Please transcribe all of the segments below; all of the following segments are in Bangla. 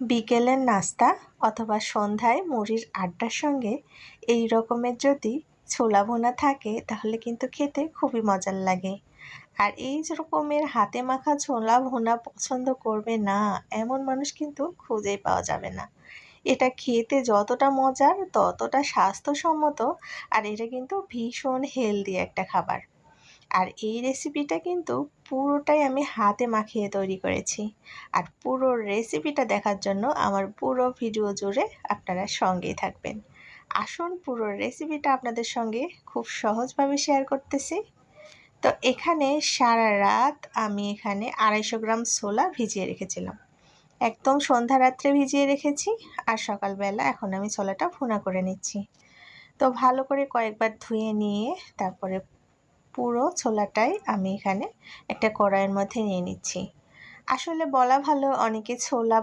বিকেলের নাস্তা অথবা সন্ধ্যায় মুড়ির আড্ডার সঙ্গে এই রকমের যদি ছোলা ভুনা থাকে, তাহলে কিন্তু খেতে খুবই মজার লাগে। আর এই রকমের হাতে মাখা ছোলা ভুনা পছন্দ করবে না, এমন মানুষ কিন্তু খুঁজেই পাওয়া যাবে না। এটা খেতে যতটা মজার, ততটা স্বাস্থ্যসম্মত, আর এটা কিন্তু ভীষণ হেলদি একটা খাবার। আর এই রেসিপিটা কিন্তু পুরোটাই আমি হাতে মাখিয়ে তৈরি করেছি। আর পুরো রেসিপিটা দেখার জন্য আমার পুরো ভিডিও জুড়ে আপনারা সঙ্গেই থাকবেন। আসুন পুরো রেসিপিটা আপনাদের সঙ্গে খুব সহজভাবে শেয়ার করতেছি। তো এখানে সারা রাত আমি এখানে আড়াইশো গ্রাম ছোলা ভিজিয়ে রেখেছিলাম। একদম সন্ধ্যা রাত্রে ভিজিয়ে রেখেছি আর সকালবেলা এখন আমি ছোলাটা ভুনা করে নিচ্ছি। তো ভালো করে কয়েকবার ধুয়ে নিয়ে তারপরে পুরো ছোলাটাই আমি এখানে একটা কড়াইয়ের মধ্যে নিয়ে নিচ্ছি। আসলে বলা ভালো, অনেকে ছোলা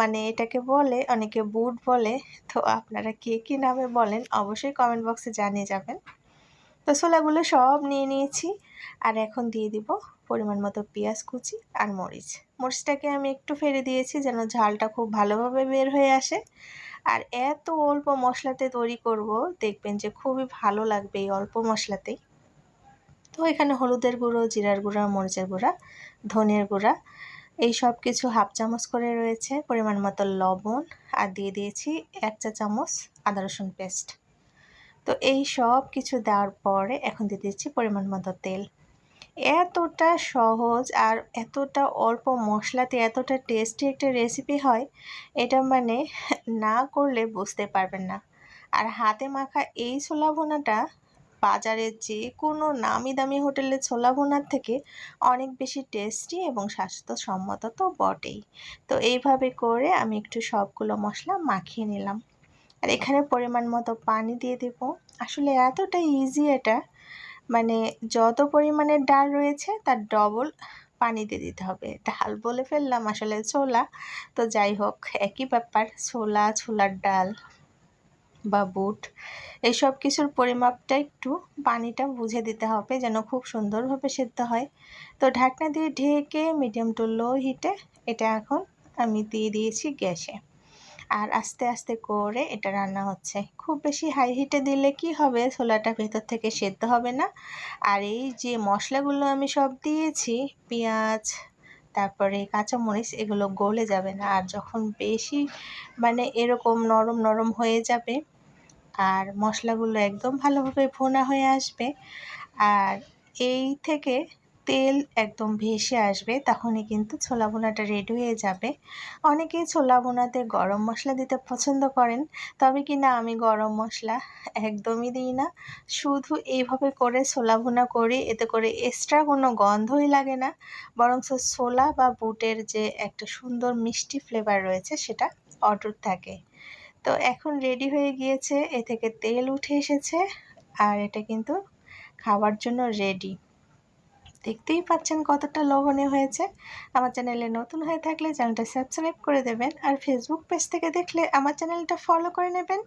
মানে এটাকে বলে, অনেকে বুট বলে, তো আপনারা কে কী নামে বলেন অবশ্যই কমেন্ট বক্সে জানিয়ে যাবেন। তো ছোলাগুলো সব নিয়ে নিয়েছি, আর এখন দিয়ে দিব পরিমাণ মতো পেঁয়াজ কুচি আর মরিচ। মরিচটাকে আমি একটু ফেলে দিয়েছি যেন ঝালটা খুব ভালোভাবে বের হয়ে আসে। আর এত অল্প মশলাতে তৈরি করব, দেখবেন যে খুবই ভালো লাগবে এই অল্প মশলাতেই। তো এখানে হলুদের গুঁড়ো, জিরার গুঁড়া, মরিচের গুঁড়া, ধনের গুঁড়া, এই সব কিছু হাফ চামচ করে রয়েছে। পরিমাণ মতো লবণ আর দিয়ে দিয়েছি এক চা চামচ আদা রসুন পেস্ট। তো এই সব কিছু দেওয়ার পরে এখন দিয়ে দিচ্ছি পরিমাণ মতো তেল। এতটা সহজ আর এতটা অল্প মশলাতে এতটা টেস্টি একটা রেসিপি হয়, এটা মানে না করলে বুঝতে পারবেন না। আর হাতে মাখা এই ছোলা ভোনাটা বাজারের যে কোনো নামি দামি হোটেলের ছোলা ভুনার থেকে অনেক বেশি টেস্টি এবং স্বাস্থ্যসম্মত তো বটেই। তো এইভাবে করে আমি একটু সবগুলো মশলা মাখিয়ে নিলাম। আর এখানে পরিমাণ মতো পানি দিয়ে দেব। আসলে এতটা ইজি এটা। মানে যত পরিমাণের ডাল রয়েছে তার ডবল পানি দিয়ে দিতে হবে। ডাল বলে ফেললাম আসলে ছোলা। তো যাই হোক, একই ব্যাপার। ছোলা, ছোলার ডাল। বা বুট এইসব কিছুর পরিমাপটা একটু পানিটা বুঝে দিতে হবে যেন খুব সুন্দরভাবে সেদ্ধ হয়। তো ঢাকনা দিয়ে ঢেকে মিডিয়াম টু লো হিটে এটা এখন আমি দিয়ে দিয়েছি গ্যাসে। আর আস্তে আস্তে করে এটা রান্না হচ্ছে। খুব বেশি হাই হিটে দিলে কি হবে? ছোলাটা ভেতর থেকে সেদ্ধ হবে না। আর এই যে মশলাগুলো আমি সব দিয়েছি, পেঁয়াজ, তারপরে কাঁচামরিচ, এগুলো গলে যাবে না। আর যখন বেশি মানে এরকম নরম নরম হয়ে যাবে আর মশলাগুলো একদম ভালোভাবে ভোনা হয়ে আসবে। আর এই থেকে তেল একদম ভেসে আসবে, তখনই কিন্তু ছোলা বোনাটা রেডি হয়ে যাবে। অনেকেই ছোলা বোনাতে গরম মশলা দিতে পছন্দ করেন, তবে কি না আমি গরম মশলা একদমই দিই না। শুধু এইভাবে করে ছোলা বোনা করি, এতে করে এক্সট্রা কোনো গন্ধই লাগে না। বরং ছোলা বা বুটের যে একটা সুন্দর মিষ্টি ফ্লেভার রয়েছে, সেটা অটুট থাকে। তো এখন রেডি হয়ে গিয়েছে। এ থেকে তেল উঠে এসেছে আর এটা কিন্তু খাওয়ার জন্য রেডি দেখতেই পাচ্ছেন কতটা লোভনীয় হয়েছে। আমার চ্যানেলে নতুন হয়ে থাকলে চ্যানেলটা সাবস্ক্রাইব করে দেবেন আর ফেসবুক পেজ থেকে দেখলে আমার চ্যানেলটা ফলো করে নেবেন।